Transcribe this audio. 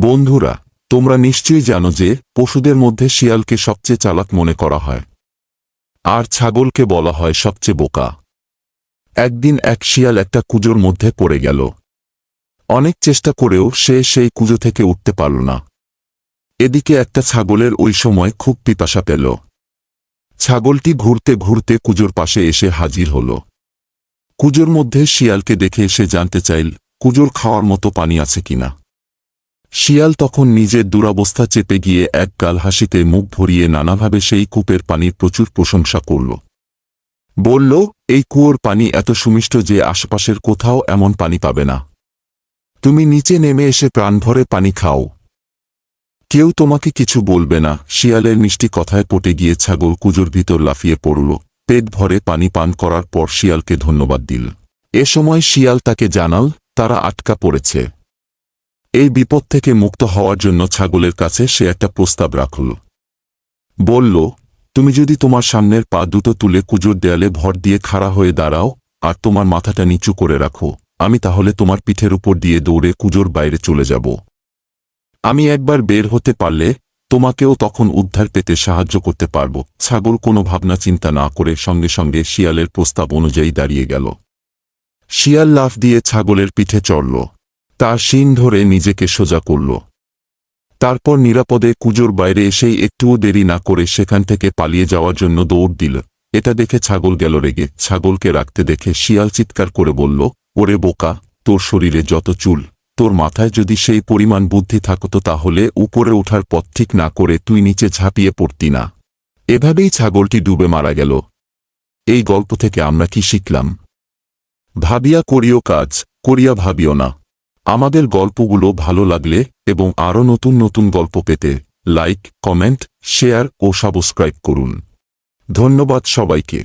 বন্ধুরা, তোমরা নিশ্চয়ই জানো যে পশুদের মধ্যে শিয়ালকে সবচেয়ে চালাক মনে করা হয়। আর ছাগলকে বলা হয় সবচেয়ে বোকা। একদিন এক শিয়াল একটা কুজোর মধ্যে পড়ে গেল। অনেক চেষ্টা করেও সে সেই কুজো থেকে উঠতে পারল না। এদিকে একটা ছাগলের ওই সময় খুব পিপাসা পেল। ছাগলটি ঘুরতে ঘুরতে কুজোর পাশে এসে হাজির হল। কুজোর মধ্যে শিয়ালকে দেখে এসে জানতে চাইল, কুজোর খাওয়ার মতো পানি আছে কিনা। শিয়াল তখন নিজের দুরবস্থা চেপে গিয়ে এক গাল হাসিতে মুখ ভরিয়ে নানাভাবে সেই কূপের পানির প্রচুর প্রশংসা করল। বলল, এই কুয়োর পানি এত সুমিষ্ট যে আশেপাশের কোথাও এমন পানি পাবে না। তুমি নিচে নেমে এসে প্রাণভরে পানি খাও। কেউ তোমাকে কিছু বলবে না। শিয়ালের মিষ্টি কথায় পটে গিয়ে ছাগল কুজোর ভিতর লাফিয়ে পড়ল। পেট ভরে পানি পান করার পর শিয়ালকে ধন্যবাদ দিল। এ সময় শিয়াল তাকে জানাল, তারা আটকা পড়েছে। এই বিপদ থেকে মুক্ত হওয়ার জন্য ছাগলের কাছে সে একটা প্রস্তাব রাখল। বলল, তুমি যদি তোমার সামনের পা দুটো তুলে কুজোর দেয়ালে ভর দিয়ে খাড়া হয়ে দাঁড়াও আর তোমার মাথাটা নিচু করে রাখো, আমি তাহলে তোমার পিঠের উপর দিয়ে দৌড়ে কুজোর বাইরে চলে যাব। আমি একবার বের হতে পারলে তোমাকেও তখন উদ্ধার পেতে সাহায্য করতে পারব। ছাগল কোনো ভাবনা চিন্তা না করে সঙ্গে সঙ্গে শিয়ালের প্রস্তাব অনুযায়ী দাঁড়িয়ে গেল। শিয়াল লাফ দিয়ে ছাগলের পিঠে চড়ল। তার শিন ধরে নিজেকে সোজা করল। তারপর নিরাপদে কুজোর বাইরে এসেই একটুও দেরি না করে সেখান থেকে পালিয়ে যাওয়ার জন্য দৌড় দিল। এটা দেখে ছাগল গেল রেগে। ছাগলকে রাখতে দেখে শিয়াল চিৎকার করে বলল, ওরে বোকা, তোর শরীরে যত চুল, তোর মাথায় যদি সেই পরিমাণ বুদ্ধি থাকত তাহলে উপরে ওঠার পথ ঠিক না করে তুই নিচে ঝাঁপিয়ে পড়তি না। এভাবেই ছাগলটি ডুবে মারা গেল। এই গল্প থেকে আমরা কি শিখলাম? ভাবিয়া করিও কাজ, করিয়া ভাবিও না। আমাদের গল্পগুলো ভালো লাগলে এবং আরও নতুন নতুন গল্প পেতে লাইক, কমেন্ট, শেয়ার ও সাবস্ক্রাইব করুন। ধন্যবাদ সবাইকে।